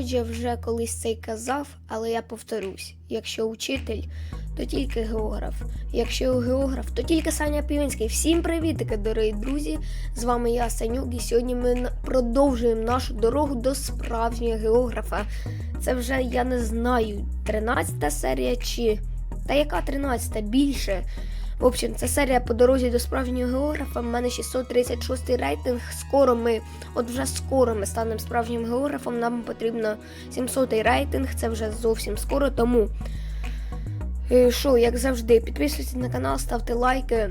Я вже колись це й казав, але я повторюсь: якщо учитель, то тільки географ. Якщо географ, то тільки Саня Півінський. Всім привітики, дорогі друзі! З вами я, Санюк, і сьогодні ми продовжуємо нашу дорогу до справжнього географа. Це вже я не знаю, 13 серія чи. Та яка 13 більше. В общем, це серія по дорозі до справжнього географа. У мене 636 рейтинг. Скоро ми, от вже скоро ми станемо справжнім географом. Нам потрібно 700 рейтинг. Це вже зовсім скоро. Тому е, що, як завжди, підписуйтесь на канал, ставте лайки.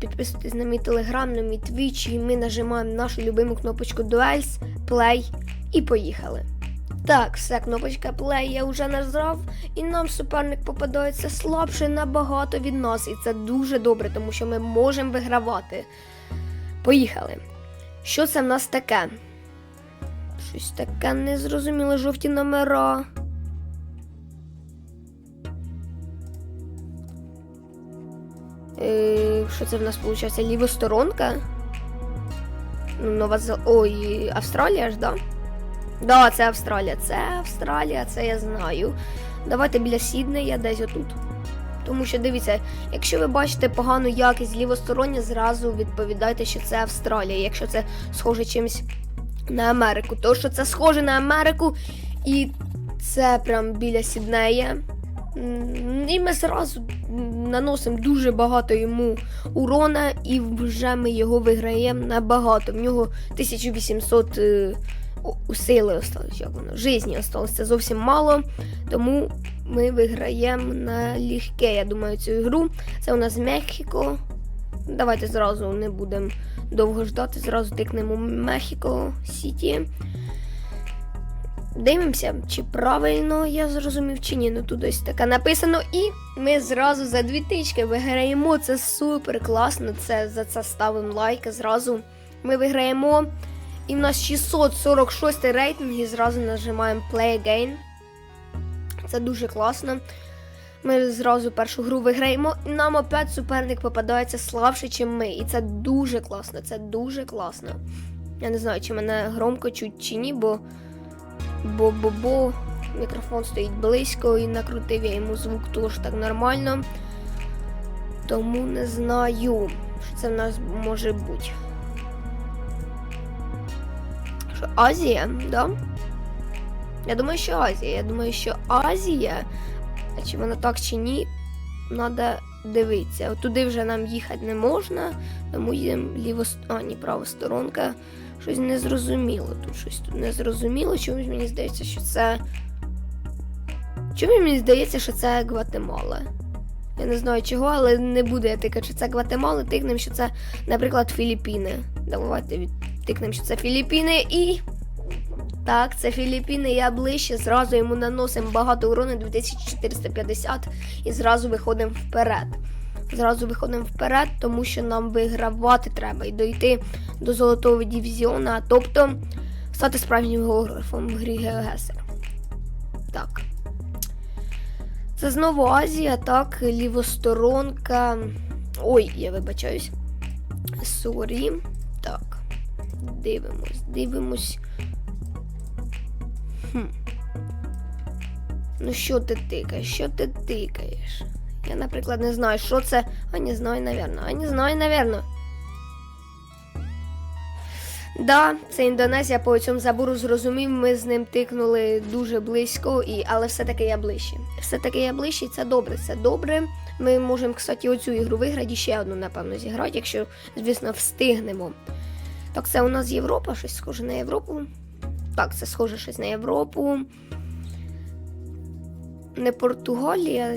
Підписуйтесь на мій телеграм, на мій твіч, і ми нажимаємо нашу любиму кнопочку Duels, Play і поїхали. Так, все, кнопочка Play я вже нажав, і нам суперник попадається слабше набагато від нас. І це дуже добре, тому що ми можемо вигравати. Поїхали. Що це в нас таке? Щось таке незрозуміле жовті номера. Е, що це в нас виходить? Лівосторонка? Ну, Нова. Ой, Австралія ж, да? Да, це Австралія. Це Австралія, це я знаю. Давайте біля Сіднея, десь отут. Тому що дивіться, якщо ви бачите погану якість лівостороння, зразу відповідайте, що це Австралія. Якщо це схоже чимось на Америку, то що це схоже на Америку, і це прям біля Сіднея. І ми зразу наносимо дуже багато йому урона, і вже ми його виграємо набагато. В нього 1800 е, о- у сили осталось, як воно, жизні осталось. Це зовсім мало. Тому ми виграємо на легке, я думаю, цю ігру. Це у нас Мехіко. Давайте зразу не будемо довго ждати, зразу тикнемо Мехіко Сіті. Дивимося, чи правильно я зрозумів, чи ні. Ну тут ось таке написано. І ми зразу за дві тички виграємо. Це супер класно. Це за це ставимо лайки. Зразу ми виграємо. І в нас 646 рейтинг і зразу нажимаємо Play Again. Це дуже класно. Ми зразу першу гру виграємо, і нам опять суперник попадається слабше, ніж ми. І це дуже класно, це дуже класно. Я не знаю, чи мене громко чуть чи ні, бо. Бо бо бо мікрофон стоїть близько і накрутив я йому звук теж так нормально. Тому не знаю, що це в нас може бути. Азія, да? Я думаю, що Азія. Я думаю, що Азія. Чи вона так чи ні, треба дивитися. Туди вже нам їхати не можна, тому їдемо ліво, а, ні, правосторонка. Щось незрозуміло. Тут щось тут незрозуміло. Чомусь мені здається, що це. Чому мені здається, що це Гватемала? Я не знаю чого, але не буду я тикати, що це Гватемала, тикнемо, що це, наприклад, Філіппіни. Давайте відтикнемо, що це Філіппіни і. Так, це Філіппіни, я ближче, зразу йому наносимо багато урону 2450 і зразу виходимо вперед. Зразу виходимо вперед, тому що нам вигравати треба і дойти до золотого дивізіона, тобто стати справжнім географом в грі Геогесер. Так. Це знову Азія, так, лівосторонка. Ой, я вибачаюсь. Сорі. Так. Дивимось, дивимось. Хм. Ну, що ти тикаєш? Що ти тикаєш? Я, наприклад, не знаю, що це. А не знаю, навірно. А не знаю, навірно. Да, це Індонезія по цьому забору зрозумів. Ми з ним тикнули дуже близько, і... але все-таки я ближче. Все-таки я ближче, це добре. Це добре. Ми можемо, кстати, оцю ігру виграти і ще одну, напевно, зіграти, якщо, звісно, встигнемо. Так, це у нас Європа, щось схоже на Європу. Так, це схоже щось на Європу. Не Португалія,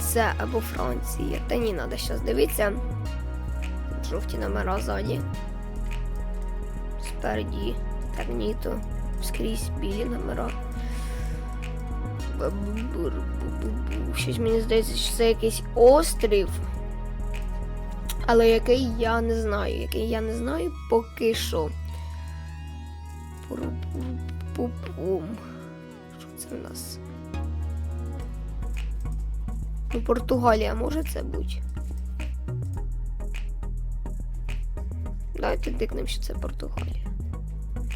це або Франція. Та ні, треба зараз дивитися. Жовті номера ззаді. Так ні, скрізь білі номера. Щось мені здається, що це якийсь острів. Але який я не знаю. Який я не знаю поки що. Пу-пу-пу-пум. Що це в нас? Ну, Португалія може це бути. Давайте тикнемо, що це Португалія.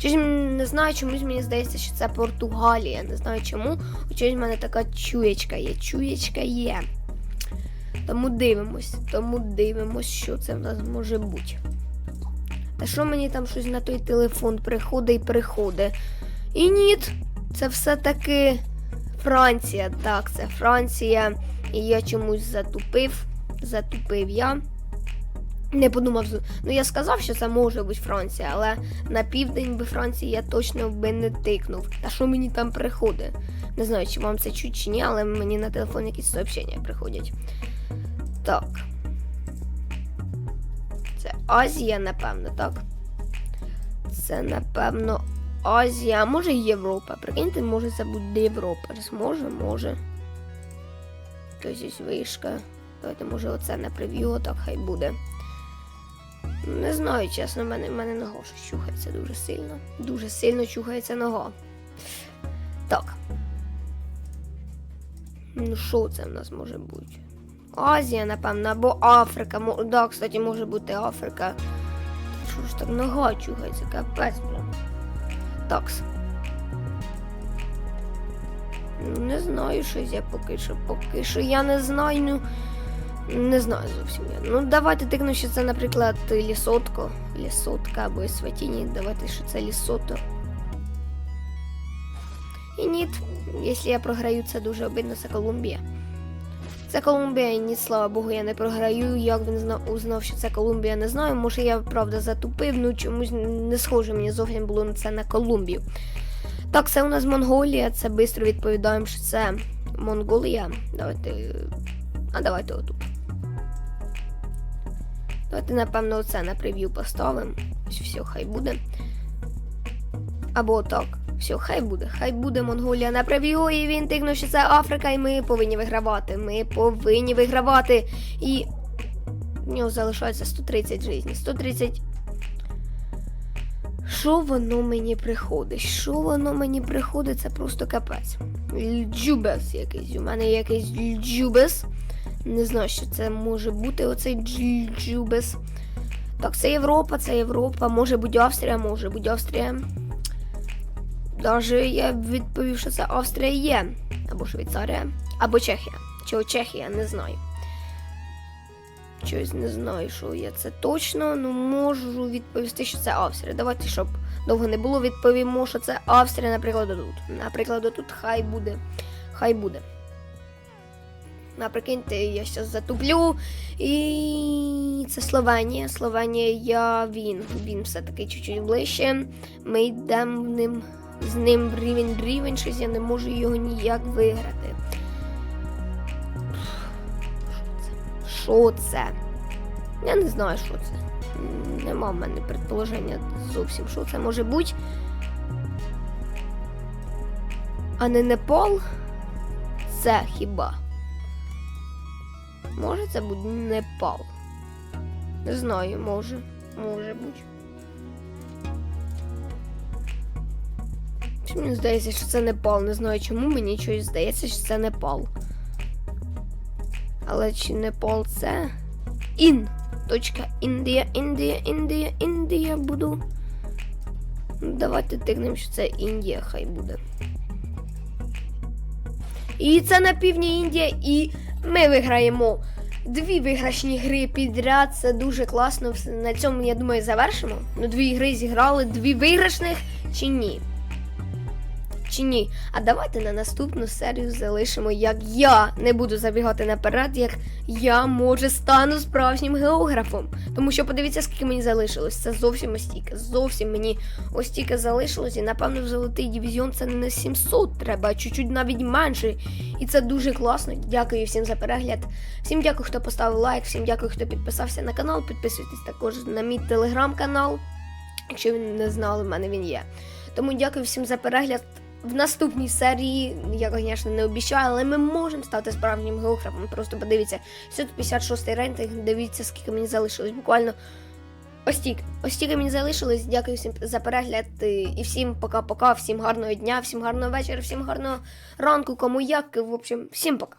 Щось не знаю, чомусь мені здається, що це Португалія. Не знаю чому. Чомусь в мене така чуєчка є. Чуєчка є. Тому дивимось, тому дивимось, що це в нас може бути. Та що мені там щось на той телефон приходить і приходить? І ні, це все-таки Франція. Так, це Франція. І я чомусь затупив. Затупив я. Не подумав, ну я сказав, що це може бути Франція, але на південь би Франції я точно би не тикнув. Та що мені там приходить? Не знаю, чи вам це чуть чи ні, але мені на телефон якісь сообщення приходять. Так. Це Азія, напевно, так? Це, напевно, Азія, а може Європа. Прикиньте, може це буде Європа. Може, може. Ось вишка. Давайте, може, оце на прев'ю, так хай буде. Не знаю, чесно, в мене, в мене нога щось чухається дуже сильно. Дуже сильно чухається нога. Так. Ну, що це в нас може бути? Азія, напевно, або Африка. Мо- Да, кстати, може бути Африка. Що ж так нога чухається, капець прям. Такс. Ну, Не знаю, щось я поки що. Поки що я не знаю. Ну, не знаю зовсім я. Ну, давайте тикну, що це, наприклад, лісотко. Лісотка або Сватіні. Давайте, що це лісото. І ні, якщо я програю, це дуже обидно, це Колумбія. Це Колумбія, і ні, слава Богу, я не програю. Як він знав, узнав, що це Колумбія, не знаю. Може, я правда затупив, ну чомусь не схоже мені зовсім було на це на Колумбію. Так, це у нас Монголія, це швидко відповідаємо, що це Монголія. Давайте. А давайте отут. Давайте, напевно, оце на прев'ю поставимо. Все, хай буде. Або так. Все, хай буде. Хай буде Монголія на прев'ю, і він тикнув, що це Африка, і ми повинні вигравати. Ми повинні вигравати. І в нього залишається 130 життів. 130. Що воно мені приходить? Що воно мені приходить? Це просто капець. Джубес якийсь. У мене якийсь джубес. Не знаю, що це може бути оцей дж- джубес. Так, це Європа, це Європа. Може бути Австрія, може бути Австрія. Даже я відповів, що це Австрія є. Або Швейцарія, або Чехія. Чого Чехія, не знаю. Щось не знаю, що я це точно, ну можу відповісти, що це Австрія. Давайте, щоб довго не було, відповімо, що це Австрія, наприклад, тут. Наприклад, тут хай буде. Хай буде. Наприкиньте, я зараз затуплю. І це Словенія. Словенія, я він. Він все-таки чуть-чуть ближче. Ми йдемо ним, з ним рівень рівень, щось я не можу його ніяк виграти. Що це? Я не знаю, що це. Нема в мене предположення зовсім, що це може бути. А не Непал? Це хіба? Може це буде Непал? Не знаю, може. Може бути. Мені здається, що це Непал. Не знаю чому мені щось здається, що це Непал. Але чи Непал це? Ін. Точка Індія, Індія, Індія, Індія буду. Давайте тикнемо, що це Індія, хай буде. І це на півдні Індія, і ми виграємо дві виграшні гри підряд. Це дуже класно. На цьому, я думаю, завершимо. Ну, дві гри зіграли, дві виграшних чи ні? Чи ні? А давайте на наступну серію залишимо, як я не буду забігати наперед, як я може стану справжнім географом. Тому що подивіться, скільки мені залишилось. Це зовсім ось. Зовсім мені ось стільки залишилось. І напевно в золотий дивізіон це не на 700 треба, а чуть-чуть навіть менше. І це дуже класно. Дякую всім за перегляд. Всім дякую, хто поставив лайк, всім дякую, хто підписався на канал. Підписуйтесь також на мій телеграм-канал. Якщо ви не знали, в мене він є. Тому дякую всім за перегляд. В наступній серії, я, звісно, не обіцяю, але ми можемо стати справжнім географом. Просто подивіться, 756 рейтинг, дивіться, скільки мені залишилось. Буквально. Ось тільки мені залишилось. Дякую всім за перегляд. е, І всім пока-пока, всім гарного дня, всім гарного вечора, всім гарного ранку, кому як. В общем, всім пока.